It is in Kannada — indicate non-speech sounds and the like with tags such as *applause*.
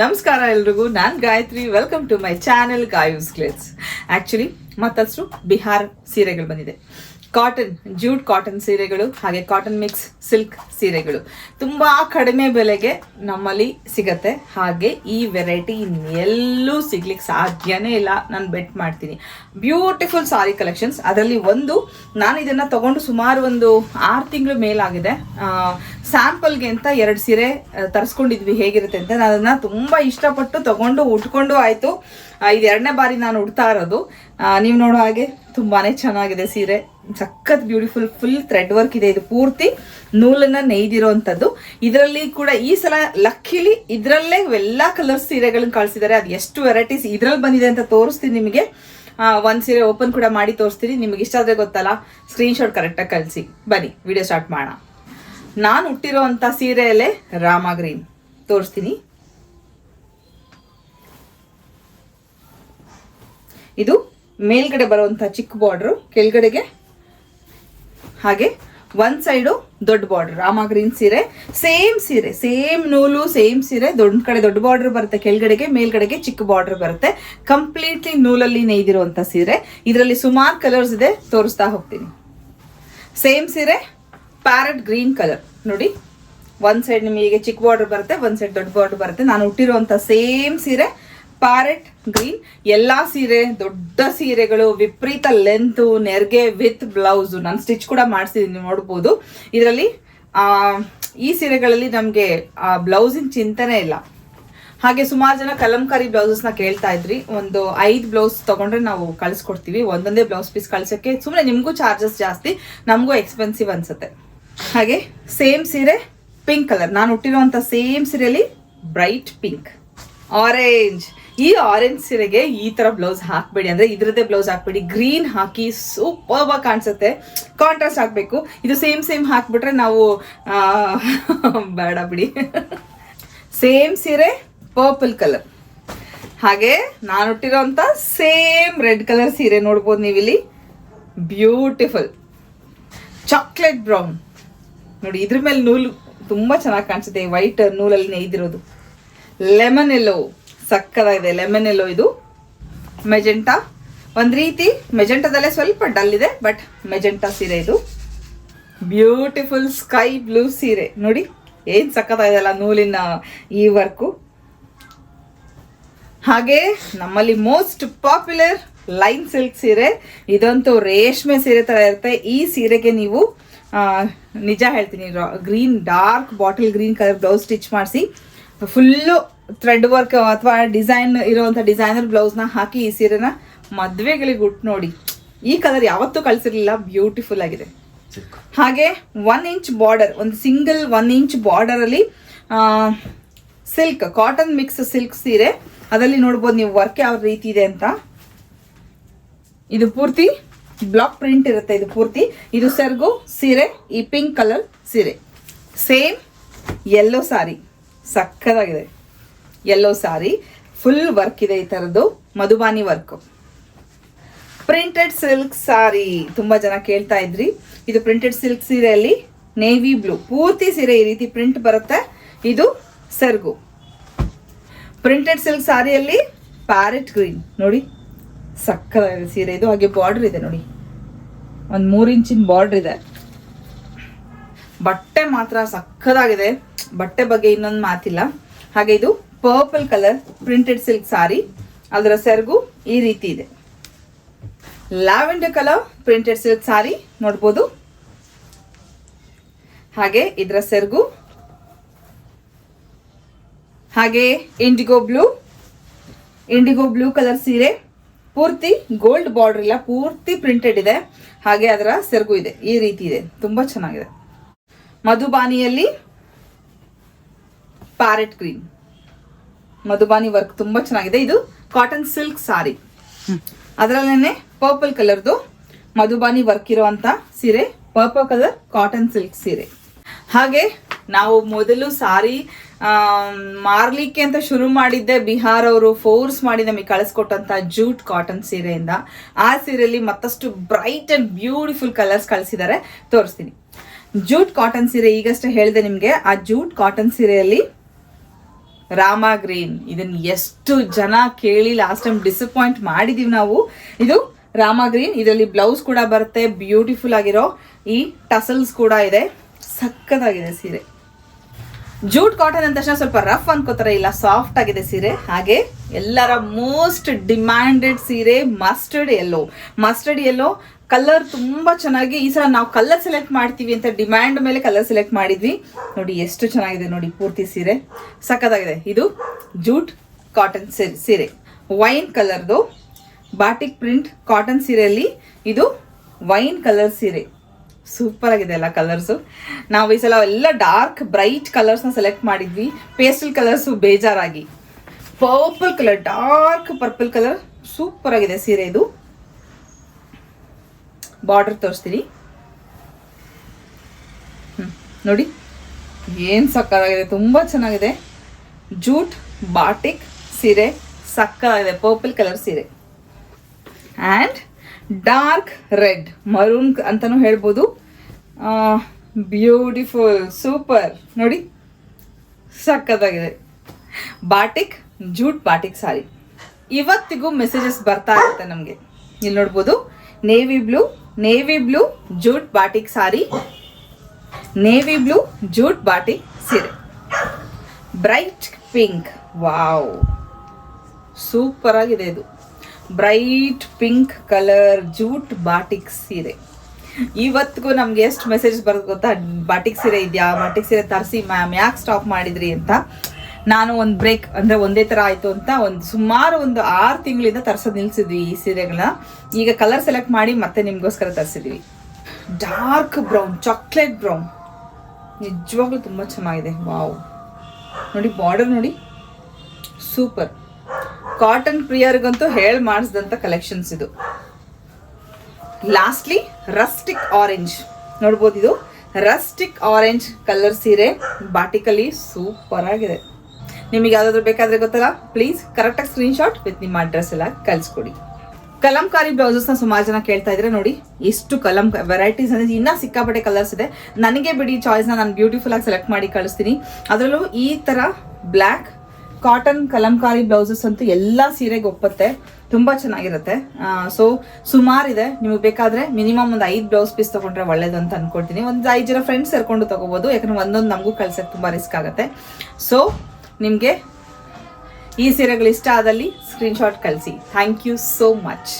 ನಮಸ್ಕಾರ ಎಲ್ರಿಗೂ, ನಾನು Gayatri. Welcome to my channel ಗಾಯೂಸ್ ಕ್ಲೇಟ್ಸ್ ಆ್ಯಕ್ಚುಲಿ ಮತ್ತಷ್ಟು ಬಿಹಾರ್ ಸೀರೆಗಳು ಬಂದಿದೆ. ಕಾಟನ್ ಜೂಟ್ ಕಾಟನ್ ಸೀರೆಗಳು, ಹಾಗೆ ಕಾಟನ್ ಮಿಕ್ಸ್ ಸಿಲ್ಕ್ ಸೀರೆಗಳು. ತುಂಬ ಕಡಿಮೆ ಬೆಲೆಗೆ ನಮ್ಮಲ್ಲಿ ಸಿಗತ್ತೆ. ಹಾಗೆ ಈ ವೆರೈಟಿ ಎಲ್ಲೂ ಸಿಗ್ಲಿಕ್ಕೆ ಸಾಧ್ಯನೇ ಇಲ್ಲ. ನಾನು ಬೆಟ್ ಮಾಡ್ತೀನಿ. ಬ್ಯೂಟಿಫುಲ್ ಸಾರಿ ಕಲೆಕ್ಷನ್ಸ್ ಅದರಲ್ಲಿ ಒಂದು, ನಾನು ಇದನ್ನು ತಗೊಂಡು ಸುಮಾರು ಒಂದು ಆರು ತಿಂಗಳು ಮೇಲಾಗಿದೆ. ಸ್ಯಾಂಪಲ್ಗೆ ಅಂತ ಎರಡು ಸೀರೆ ತರಿಸ್ಕೊಂಡಿದ್ವಿ. ಹೇಗಿರುತ್ತೆ ಅಂತ ನಾನು ಅದನ್ನ ತುಂಬ ಇಷ್ಟಪಟ್ಟು ತಗೊಂಡು ಉಟ್ಕೊಂಡು ಆಯಿತು. ಇದು ಎರಡನೇ ಬಾರಿ ನಾನು ಉಡ್ತಾ ಇರೋದು. ನೀವು ನೋಡೋ ಹಾಗೆ ತುಂಬಾನೇ ಚೆನ್ನಾಗಿದೆ ಸೀರೆ. ಸಖತ್ ಬ್ಯೂಟಿಫುಲ್ ಫುಲ್ ಥ್ರೆಡ್ ವರ್ಕ್ ಇದೆ ಇದು ಪೂರ್ತಿ. ನೂಲನ್ನ ನೇಯ್ದಿರೋಂಥದ್ದು. ಇದರಲ್ಲಿ ಕೂಡ ಈ ಸಲ ಲಕ್ಕಿಲಿ ಇದರಲ್ಲೇ ಎಲ್ಲ ಕಲರ್ ಸೀರೆಗಳನ್ನ ಕಳ್ಸಿದ್ದಾರೆ. ಅದು ಎಷ್ಟು ವೆರೈಟೀಸ್ ಇದ್ರಲ್ಲಿ ಬಂದಿದೆ ಅಂತ ತೋರಿಸ್ತೀನಿ ನಿಮಗೆ. ಒಂದ್ ಸೀರೆ ಓಪನ್ ಕೂಡ ಮಾಡಿ ತೋರಿಸ್ತೀನಿ. ನಿಮಗೆ ಇಷ್ಟ ಆದ್ರೆ ಗೊತ್ತಲ್ಲ. ಸ್ಕ್ರೀನ್ಶಾಟ್ ಕರೆಕ್ಟಾಗಿ ಕಳಿಸಿ. ಬನ್ನಿ ವಿಡಿಯೋ ಸ್ಟಾರ್ಟ್ ಮಾಡೋಣ. ನಾನು ಹುಟ್ಟಿರೋಂಥ ಸೀರೆಯಲ್ಲೇ ರಾಮ ಗ್ರೀನ್ ತೋರಿಸ್ತೀನಿ. ಇದು ಮೇಲ್ಗಡೆ ಬರುವಂಥ ಚಿಕ್ಕ ಬಾರ್ಡ್ರು ಕೆಳಗಡೆಗೆ ಹಾಗೆ ಒಂದ್ ಸೈಡು ದೊಡ್ಡ ಬಾರ್ಡರ್ ರಾಮ ಗ್ರೀನ್ ಸೀರೆ ಸೇಮ್ ಸೀರೆ ಸೇಮ್ ನೂಲು ಸೇಮ್ ಸೀರೆ, ದೊಡ್ಡ ಕಡೆ ದೊಡ್ಡ ಬಾರ್ಡರ್ ಬರುತ್ತೆ, ಕೆಳಗಡೆಗೆ, ಮೇಲ್ಗಡೆಗೆ ಚಿಕ್ಕ ಬಾರ್ಡರ್ ಬರುತ್ತೆ. ಕಂಪ್ಲೀಟ್ಲಿ ನೂಲಲ್ಲಿ ನೇಯ್ದಿರುವಂತ ಸೀರೆ. ಇದರಲ್ಲಿ ಸುಮಾರು ಕಲರ್ಸ್ ಇದೆ, ತೋರಿಸ್ತಾ ಹೋಗ್ತೀನಿ. ಸೇಮ್ ಸೀರೆ ಪ್ಯಾರಟ್ ಗ್ರೀನ್ ಕಲರ್ ನೋಡಿ ಒಂದ್ ಸೈಡ್ ನಿಮಗೆ ಚಿಕ್ಕ ಬಾರ್ಡರ್ ಬರುತ್ತೆ ಒಂದ್ ಸೈಡ್ ದೊಡ್ಡ ಬಾರ್ಡರ್ ಬರುತ್ತೆ. ನಾನು ಹುಟ್ಟಿರುವಂತ ಸೇಮ್ ಸೀರೆ ಪ್ಯಾರೆಟ್ ಗ್ರೀನ್ ಎಲ್ಲಾ ಸೀರೆ, ದೊಡ್ಡ ಸೀರೆಗಳು, ವಿಪರೀತ ಲೆಂತ್ ನೆರ್ಗೆ ವಿತ್ ಬ್ಲೌಸ್ ನಾನು ಸ್ಟಿಚ್ ಕೂಡ ಮಾಡಿಸಿದ್ದೀನಿ ನೋಡ್ಬೋದು. ಇದರಲ್ಲಿ ಈ ಸೀರೆಗಳಲ್ಲಿ ನಮಗೆ ಬ್ಲೌಸಿನ ಚಿಂತನೆ ಇಲ್ಲ. ಹಾಗೆ ಸುಮಾರು ಜನ ಕಲಂಕಾರಿ ಬ್ಲೌಸಸ್ನ ಕೇಳ್ತಾ ಇದ್ರಿ. ಒಂದು ಐದು ಬ್ಲೌಸ್ ತಗೊಂಡ್ರೆ ನಾವು ಕಳಿಸ್ಕೊಡ್ತೀವಿ. ಒಂದೊಂದೇ ಬ್ಲೌಸ್ ಪೀಸ್ ಕಳ್ಸೋಕ್ಕೆ ಸುಮ್ಮನೆ ನಿಮಗೂ ಚಾರ್ಜಸ್ ಜಾಸ್ತಿ, ನಮಗೂ ಎಕ್ಸ್ಪೆನ್ಸಿವ್ ಅನ್ಸುತ್ತೆ. ಹಾಗೆ ಸೇಮ್ ಸೀರೆ ಪಿಂಕ್ ಕಲರ್ ನಾನು ಹುಟ್ಟಿರುವಂಥ ಸೇಮ್ ಸೀರೆಯಲ್ಲಿ ಬ್ರೈಟ್ ಪಿಂಕ್ ಆರೆಂಜ್ ಈ ಆರೆಂಜ್ ಸೀರೆಗೆ ಈ ತರ ಬ್ಲೌಸ್ ಹಾಕ್ಬೇಡಿ. ಅಂದ್ರೆ ಇದ್ರದ್ದೇ ಬ್ಲೌಸ್ ಹಾಕ್ಬೇಡಿ. ಗ್ರೀನ್ ಹಾಕಿ ಸೂಪರ್ ಆಗಿ ಕಾಣಿಸುತ್ತೆ. ಕಾಂಟ್ರಾಸ್ಟ್ ಹಾಕ್ಬೇಕು ಇದು ಸೇಮ್ ಸೇಮ್ ಹಾಕ್ಬಿಟ್ರೆ ನಾವು *laughs* ಬೇಡ ಬಿಡಿ. ಸೇಮ್ ಸೀರೆ ಪರ್ಪಲ್ ಕಲರ್ ಹಾಗೆ ನಾನು ಉಟ್ಟಿರೋಂಥ ಸೇಮ್ ರೆಡ್ ಕಲರ್ ಸೀರೆ ನೋಡ್ಬೋದು ನೀವಿಲ್ಲಿ. ಬ್ಯೂಟಿಫುಲ್ ಚಾಕ್ಲೇಟ್ ಬ್ರೌನ್ ನೋಡಿ, ಇದ್ರ ಮೇಲೆ ನೂಲು ತುಂಬಾ ಚೆನ್ನಾಗಿ ಕಾಣಿಸುತ್ತೆ. ವೈಟ್ ನೂಲಲ್ಲಿ ನೇಯ್ದಿರೋದು. ಲೆಮನ್ ಎಲ್ಲೋ ಸಕ್ಕದಾಗಿದೆ. ಲೆಮನ್ ಎಲ್ಲೋ ಇದು. ಮೆಜೆಂಟಾ ಒಂದು ರೀತಿ ಮೆಜೆಂಟಾದಲ್ಲೇ ಸ್ವಲ್ಪ ಡಲ್ ಇದೆ ಬಟ್ ಮೆಜೆಂಟಾ ಸೀರೆ ಇದು. ಬ್ಯೂಟಿಫುಲ್ ಸ್ಕೈ ಬ್ಲೂ ಸೀರೆ. ನೋಡಿ, ಏನ್ ಸಕ್ಕತ್ತಾಗಿದೆಲ್ಲ ನೂಲಿನ ಈ ವರ್ಕು ಹಾಗೆ ನಮ್ಮಲ್ಲಿ ಮೋಸ್ಟ್ ಪಾಪ್ಯುಲರ್ ಲೈನ್ ಸಿಲ್ಕ್ ಸೀರೆ. ಇದಂತೂ ರೇಷ್ಮೆ ಸೀರೆ ತರ ಇರುತ್ತೆ. ಈ ಸೀರೆಗೆ ನೀವು ನಿಜ ಹೇಳ್ತೀನಿ green dark bottle green colour blouse stitch ಮಾಡಿಸಿ ಫುಲ್ಲು ಥ್ರೆಡ್ ವರ್ಕ್ ಅಥವಾ ಡಿಸೈನ್ ಇರುವಂಥ ಡಿಸೈನರ್ ಬ್ಲೌಸ್ನ ಹಾಕಿ ಈ ಸೀರೆನ ಮದುವೆಗಳಿಗೆ ಉಟ್ಟು ನೋಡಿ. ಈ ಕಲರ್ ಯಾವತ್ತೂ ಕಳಿಸಿರ್ಲಿಲ್ಲ ಬ್ಯೂಟಿಫುಲ್ ಆಗಿದೆ. ಹಾಗೆ ಒನ್ ಇಂಚ್ ಬಾರ್ಡರ್ ಒಂದು ಸಿಂಗಲ್ ಒನ್ ಇಂಚ್ ಬಾರ್ಡರ್ ಅಲ್ಲಿ ಸಿಲ್ಕ್ ಕಾಟನ್ ಮಿಕ್ಸ್ ಸಿಲ್ಕ್ ಸೀರೆ. ಅದರಲ್ಲಿ ನೋಡ್ಬೋದು ನೀವು ವರ್ಕ್ ಯಾವ ರೀತಿ ಇದೆ ಅಂತ. ಇದು ಪೂರ್ತಿ ಬ್ಲಾಕ್ ಪ್ರಿಂಟ್ ಇರುತ್ತೆ ಇದು ಪೂರ್ತಿ. ಇದು ಸೆರ್ಗು ಸೀರೆ ಈ ಪಿಂಕ್ ಕಲರ್ ಸೀರೆ. ಸೇಮ್ ಯೆಲ್ಲೋ ಸಾರಿ ಸಕ್ಕದಾಗಿದೆ. ಯೆಲ್ಲೋ ಸಾರಿ ಫುಲ್ ವರ್ಕ್ ಇದೆ ಈ ಥರದ್ದು Madhubani work printed silk sari ತುಂಬ ಜನ ಕೇಳ್ತಾ ಇದ್ರಿ. ಇದು ಪ್ರಿಂಟೆಡ್ ಸಿಲ್ಕ್ ಸೀರೆಯಲ್ಲಿ ನೇವಿ ಬ್ಲೂ ಪೂರ್ತಿ ಸೀರೆ ಈ ರೀತಿ ಪ್ರಿಂಟ್ ಬರುತ್ತೆ. ಇದು ಸರ್ಗು. ಪ್ರಿಂಟೆಡ್ ಸಿಲ್ಕ್ ಸಾರಿಯಲ್ಲಿ ಪ್ಯಾರೆಟ್ ಗ್ರೀನ್ ನೋಡಿ ಸಕ್ಕದಾಗಿದೆ ಸೀರೆ. ಇದು ಹಾಗೆ ಬಾರ್ಡರ್ ಇದೆ ನೋಡಿ. ಒಂದು ಮೂರು ಇಂಚಿನ ಬಾರ್ಡರ್ ಇದೆ. ಬಟ್ಟೆ ಮಾತ್ರ ಸಕ್ಕದಾಗಿದೆ. ಬಟ್ಟೆ ಬಗ್ಗೆ ಇನ್ನೊಂದು ಮಾತಿಲ್ಲ. ಹಾಗೆ ಇದು purple colour printed silk sari ಅದರ ಸೆರಗು ಈ ರೀತಿ ಇದೆ. Lavender colour printed silk sari ನೋಡ್ಬೋದು. ಹಾಗೆ ಇದರ ಸೆರಗು. ಹಾಗೆ indigo blue indigo blue colour ಸೀರೆ. ಪೂರ್ತಿ ಗೋಲ್ಡ್ ಬಾರ್ಡರ್ ಇಲ್ಲ, ಪೂರ್ತಿ ಪ್ರಿಂಟೆಡ್ ಇದೆ. ಹಾಗೆ ಅದರ ಸೆರಗು ಇದೆ, ಈ ರೀತಿ ಇದೆ. ತುಂಬಾ ಚೆನ್ನಾಗಿದೆ. ಮಧುಬಾನಿಯಲ್ಲಿ ಪ್ಯಾರೆಟ್ ಗ್ರೀನ್ ಮಧುಬಾನಿ ವರ್ಕ್ ತುಂಬಾ ಚೆನ್ನಾಗಿದೆ. ಇದು ಕಾಟನ್ ಸಿಲ್ಕ್ ಸಾರಿ ಅದರಲ್ಲೇನೆ ಪರ್ಪಲ್ ಕಲರ್ದು ಮಧುಬಾನಿ ವರ್ಕ್ ಇರುವಂತ ಸೀರೆ ಪರ್ಪಲ್ ಕಲರ್ ಕಾಟನ್ ಸಿಲ್ಕ್ ಸೀರೆ. ಹಾಗೆ ನಾವು ಮೊದಲು ಸಾರಿ ಮಾರ್ಲಿಕ್ಕೆ ಅಂತ ಶುರು ಮಾಡಿದ್ದೆ. ಬಿಹಾರ್ ಅವರು ಫೋರ್ಸ್ ಮಾಡಿ ನಮಗೆ ಕಳಿಸ್ಕೊಟ್ಟಂತ ಜೂಟ್ ಕಾಟನ್ ಸೀರೆಯಿಂದ. ಆ ಸೀರೆಯಲ್ಲಿ ಮತ್ತಷ್ಟು ಬ್ರೈಟ್ ಅಂಡ್ ಬ್ಯೂಟಿಫುಲ್ ಕಲರ್ಸ್ ಕಳಿಸಿದ್ದಾರೆ. ತೋರಿಸ್ತೀನಿ. ಜೂಟ್ ಕಾಟನ್ ಸೀರೆ ಈಗಷ್ಟೇ ಹೇಳಿದೆ ನಿಮಗೆ. ಆ ಜೂಟ್ ಕಾಟನ್ ಸೀರೆಯಲ್ಲಿ ರಾಮ ಗ್ರೀನ್. ಇದನ್ನ ಎಷ್ಟು ಜನ ಕೇಳಿ ಲಾಸ್ಟ್ ಟೈಮ್ ಡಿಸಪಾಯಿಂಟ್ ಮಾಡಿದೀವಿ ನಾವು. ಇದು ರಾಮ ಗ್ರೀನ್, ಇದರಲ್ಲಿ ಬ್ಲೌಸ್ ಕೂಡ ಬರುತ್ತೆ ಬ್ಯೂಟಿಫುಲ್ ಆಗಿರೋ ಈ ಟಸಲ್ಸ್ ಕೂಡ ಇದೆ. ಸಕ್ಕತ್ತಾಗಿದೆ ಸೀರೆ. ಜೂಟ್ ಕಾಟನ್ ಅಂದ ತಕ್ಷಣ ಸ್ವಲ್ಪ ರಫ್ ಅನ್ಕೋತಾರೆ. ಇಲ್ಲ ಸಾಫ್ಟ್ ಆಗಿದೆ ಸೀರೆ. ಹಾಗೆ ಎಲ್ಲರ ಮೋಸ್ಟ್ ಡಿಮ್ಯಾಂಡೆಡ್ ಸೀರೆ mustard yellow mustard yellow colour ತುಂಬಾ ಚೆನ್ನಾಗಿ ಈ ಸಲ ನಾವು ಕಲರ್ ಸೆಲೆಕ್ಟ್ ಮಾಡ್ತೀವಿ ಅಂತ ಡಿಮ್ಯಾಂಡ್ ಮೇಲೆ ಕಲರ್ ಸೆಲೆಕ್ಟ್ ಮಾಡಿದ್ವಿ. ನೋಡಿ, ಎಷ್ಟು ಚೆನ್ನಾಗಿದೆ ನೋಡಿ ಪೂರ್ತಿ ಸೀರೆ. ಸಖತ್ತಾಗಿದೆ. ಇದು ಜೂಟ್ ಕಾಟನ್ ಸೀರೆ ವೈನ್ ಕಲರ್ದು ಬಾಟಿಕ್ ಪ್ರಿಂಟ್ ಕಾಟನ್ ಸೀರೆಯಲ್ಲಿ ಇದು ವೈನ್ ಕಲರ್ ಸೀರೆ. ಸೂಪರ್ ಆಗಿದೆ ಎಲ್ಲ ಕಲರ್ಸು ನಾವು ಈ ಸಲ ಎಲ್ಲ ಡಾರ್ಕ್ ಬ್ರೈಟ್ ಕಲರ್ಸ್ನ ಸೆಲೆಕ್ಟ್ ಮಾಡಿದ್ವಿ. ಪೇಸ್ಟಲ್ ಕಲರ್ಸು ಬೇಜಾರಾಗಿ. Purple colour dark purple colour super ಆಗಿದೆ ಸೀರೆ ಇದು. ಬಾರ್ಡರ್ ತೋರಿಸ್ತೀನಿ. ನೋಡಿ. ಏನು ಸಕ್ಕತ್ತಾಗಿದೆ, ತುಂಬ ಚೆನ್ನಾಗಿದೆ. ಜೂಟ್ ಬಾಟಿಕ್ ಸೀರೆ, ಸಕ್ಕತ್ತಾಗಿದೆ. ಪರ್ಪಲ್ ಕಲರ್ ಸೀರೆ. ಆ್ಯಂಡ್ ಡಾರ್ಕ್ ರೆಡ್, ಮರೂನ್ ಅಂತಲೂ ಹೇಳ್ಬೋದು. Beautiful, super. ನೋಡಿ ಸಕ್ಕತ್ತಾಗಿದೆ ಬಾಟಿಕ್, ಜೂಟ್ ಬಾಟಿಕ್ ಸಾರಿ. ಇವತ್ತಿಗೂ ಮೆಸೇಜಸ್ ಬರ್ತಾ ಇರುತ್ತೆ ನಮಗೆ. ಇಲ್ಲಿ ನೋಡ್ಬೋದು, navy blue navy blue, jute batik sari. Navy blue, jute batik ಸೀರೆ. Bright pink. ವಾವ್. ಸೂಪರ್ ಆಗಿದೆ ಇದು. Bright pink colour jute batik ಸೀರೆ. ಇವತ್ತಿಗೂ ನಮ್ಗೆ ಎಷ್ಟು ಮೆಸೇಜ್ ಬರೋದು ಗೊತ್ತಾ? ಬಾಟಿಕ್ ಸೀರೆ ಇದೆಯಾ? ಬಾಟಿಕ್ ಸೀರೆ ತರಿಸಿ ಮ್ಯಾಮ್ ಯಾಕೆ ಸ್ಟಾಪ್ ಮಾಡಿದ್ರಿ ಅಂತ. ನಾನು ಒಂದು ಬ್ರೇಕ್ ಅಂದರೆ ಒಂದೇ ಥರ ಆಯಿತು ಅಂತ ಒಂದು ಸುಮಾರು ಒಂದು ಆರು ತಿಂಗಳಿಂದ ತರಿಸೋದು ನಿಲ್ಸಿದ್ವಿ ಈ ಸೀರೆಗಳನ್ನ. ಈಗ ಕಲರ್ ಸೆಲೆಕ್ಟ್ ಮಾಡಿ ಮತ್ತೆ ನಿಮಗೋಸ್ಕರ ತರಿಸಿದ್ವಿ. ಡಾರ್ಕ್ ಬ್ರೌನ್ ಚಾಕ್ಲೇಟ್ ಬ್ರೌನ್ ನಿಜವಾಗ್ಲೂ ತುಂಬ ಚೆನ್ನಾಗಿದೆ. ವಾವ್ ನೋಡಿ ಬಾರ್ಡರ್ ನೋಡಿ. ಸೂಪರ್ ಕಾಟನ್ ಪ್ರಿಯರ್ಗಂತೂ ಹೇಳಿ ಮಾಡಿಸಿದಂಥ ಕಲೆಕ್ಷನ್ಸ್ ಇದು ಲಾಸ್ಟ್ಲಿ ರಸ್ಟಿಕ್ ಆರೆಂಜ್ ನೋಡ್ಬೋದು ಇದು ರಸ್ಟಿಕ್ ಆರೆಂಜ್ ಕಲರ್ ಸೀರೆ ಬಾಟಿಕಲಿ ಸೂಪರ್ ಆಗಿದೆ ನಿಮಗೆ ಯಾವ್ದಾದ್ರು ಬೇಕಾದ್ರೆ ಗೊತ್ತಲ್ಲ ಪ್ಲೀಸ್ ಕರೆಕ್ಟಾಗಿ ಸ್ಕ್ರೀನ್ಶಾಟ್ ವಿತ್ ನಿಮ್ಮ ಅಡ್ರೆಸ್ ಎಲ್ಲ ಕಳಿಸ್ಕೊಡಿ ಕಲಂಕಾರಿ ಬ್ಲೌಸಸ್ನ ಸುಮಾರು ಜನ ಕೇಳ್ತಾ ಇದ್ರೆ ನೋಡಿ ಎಷ್ಟು ಕಲಂ ವೆರೈಟೀಸ್ ಅಂದ್ರೆ ಇನ್ನೂ ಸಿಕ್ಕಾಪಟ್ಟೆ ಕಲರ್ಸ್ ಇದೆ ನನಗೆ ಬಿಡಿ ಚಾಯ್ಸ್ನ ನಾನು ಬ್ಯೂಟಿಫುಲ್ ಆಗಿ ಸೆಲೆಕ್ಟ್ ಮಾಡಿ ಕಳಿಸ್ತೀನಿ ಅದರಲ್ಲೂ ಈ ತರ ಬ್ಲ್ಯಾಕ್ ಕಾಟನ್ ಕಲಂಕಾರಿ ಬ್ಲೌಸಸ್ ಅಂತೂ ಎಲ್ಲ ಸೀರೆಗೆ ಒಪ್ಪತ್ತೆ. ತುಂಬಾ ಚೆನ್ನಾಗಿರುತ್ತೆ. ಸೊ ಸುಮಾರಿದೆ ನಿಮಗೆ ಬೇಕಾದ್ರೆ ಮಿನಿಮಮ್ ಒಂದು ಐದು ಬ್ಲೌಸ್ ಪೀಸ್ ತಗೊಂಡ್ರೆ ಒಳ್ಳೇದು ಅಂತ ಅನ್ಕೊಳ್ತೀನಿ. ಒಂದು ಐದು ಜನ ಫ್ರೆಂಡ್ಸ್ ಸೇರ್ಕೊಂಡು ತಗೋಬಹುದು ಯಾಕಂದ್ರೆ ಒಂದೊಂದು ನಮಗೂ ಕಳ್ಸಕ್ಕೆ ತುಂಬಾ ರಿಸ್ಕ್ ಆಗುತ್ತೆ. ಸೊ ನಿಮಗೆ ಈ ಸೀರೆಗಳು ಇಷ್ಟ ಆದಲ್ಲಿ ಸ್ಕ್ರೀನ್ಶಾಟ್ ಕಳಿಸಿ. Thank you so much